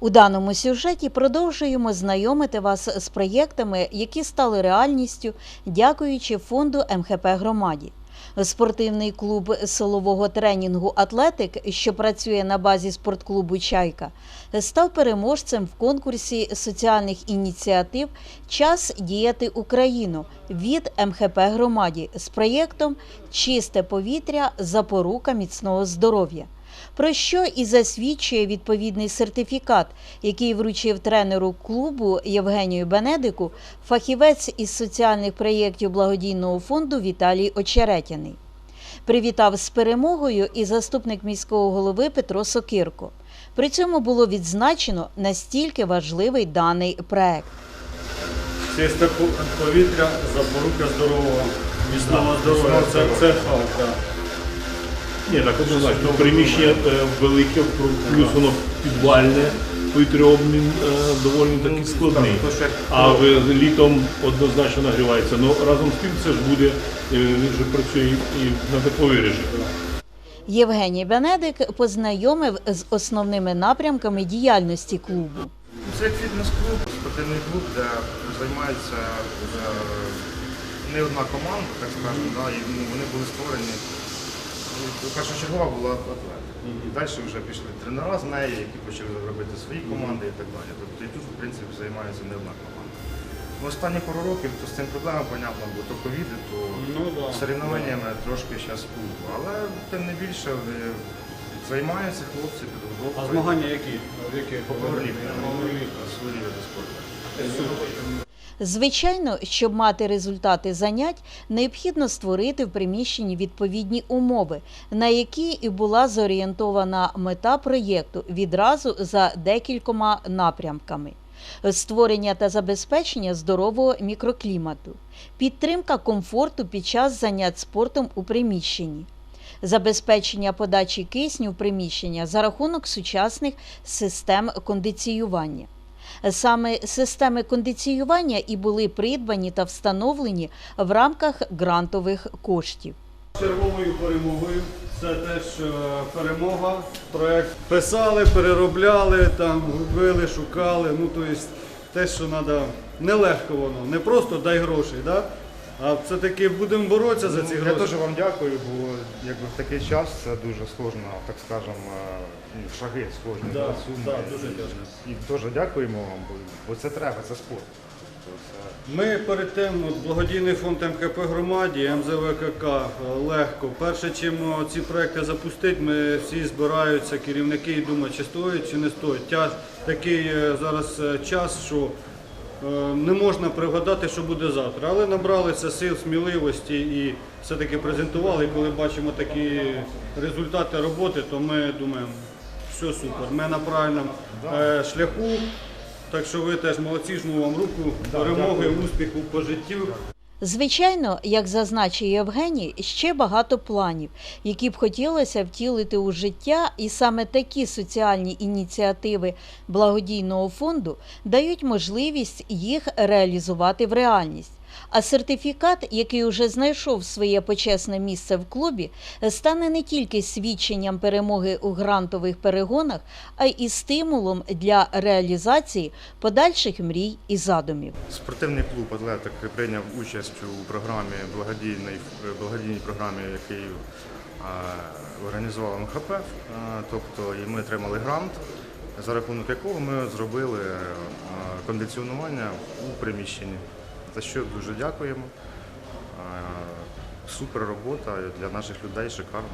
У даному сюжеті продовжуємо знайомити вас з проєктами, які стали реальністю, дякуючи фонду МХП громаді. Спортивний клуб силового тренінгу Атлетик, що працює на базі спортклубу Чайка, став переможцем в конкурсі соціальних ініціатив Час діяти Україну від МХП громаді з проєктом Чисте повітря запорука міцного здоров'я про що і засвідчує відповідний сертифікат, який вручив тренеру клубу Євгенію Бенедику фахівець із соціальних проєктів благодійного фонду Віталій Очеретяний. Привітав з перемогою і заступник міського голови Петро Сокирко. При цьому було відзначено настільки важливий даний проект. Чисте повітря, запорука здорового, міцного здоров'я. Це, це факт. Ні, так однозначно. Приміщення е, велике, плюс воно підвальне, повітряобмін е, доволі таки складний. А літом однозначно нагрівається. Ну разом з тим це ж буде, е, він же працює і на тепловий режим. Євгеній Бенедик познайомив з основними напрямками діяльності клубу. Це фітнес-клуб, спортивний клуб, де займається не одна команда, так скажемо, і ну, вони були створені. Першочергова була атлет. І далі вже пішли тренера з неї, які почали робити свої команди і так далі. Тобто і тут, в принципі, займається не одна команда. Ну, останні пару років то з цим проблема, понятно, бо то ковіди, то Ну, да. соревнованнями трошки зараз клуб. Але тим не більше займаються хлопці А змагання які? Які? Погорлівка. Погорлівка. Спорту. Звичайно, щоб мати результати занять, необхідно створити в приміщенні відповідні умови, на які і була зорієнтована мета проєкту відразу за декількома напрямками. Створення та забезпечення здорового мікроклімату, підтримка комфорту під час занять спортом у приміщенні, забезпечення подачі кисню в приміщення за рахунок сучасних систем кондиціювання. Саме системи кондиціювання і були придбані та встановлені в рамках грантових коштів. Черговою перемогою це теж перемога. Проект писали, переробляли, там губили, шукали. Ну, тобто те, що треба, нелегко воно, не просто дай гроші. да? А все-таки будемо боротися за ці Ну, Я гроші. дуже вам дякую, бо якби в такий час це дуже сложно, так скажемо, ну, шаги сложні. Да, суми. да, дуже тяжко. І дуже дякуємо вам, бо, бо це треба, це спорт. Тобто це- Ми перед тим от, благодійний фонд МКП громаді, МЗВКК е, легко. Перше, чим е, ці проекти запустити, ми всі збираються, керівники і думають, чи стоїть, чи не стоїть. Тяж, такий е, зараз е, час, що не можна пригадати, що буде завтра. Але набралися сил, сміливості і все-таки презентували. І коли бачимо такі результати роботи, то ми думаємо, все супер, ми на правильному е, шляху. Так що ви теж молодці, жму вам руку, перемоги, успіху по життю. Звичайно, як зазначив Євгеній, ще багато планів, які б хотілося втілити у життя, і саме такі соціальні ініціативи благодійного фонду дають можливість їх реалізувати в реальність. А сертифікат, який уже знайшов своє почесне місце в клубі, стане не тільки свідченням перемоги у грантових перегонах, а й стимулом для реалізації подальших мрій і задумів. Спортивний клуб Атлетик прийняв участь у програмі благодійної благодійній програмі, який організувала МХП. Е, Тобто і ми отримали грант, за рахунок якого ми зробили е, кондиціонування у приміщенні. За що дуже дякуємо. Супер робота для наших людей, шикарно.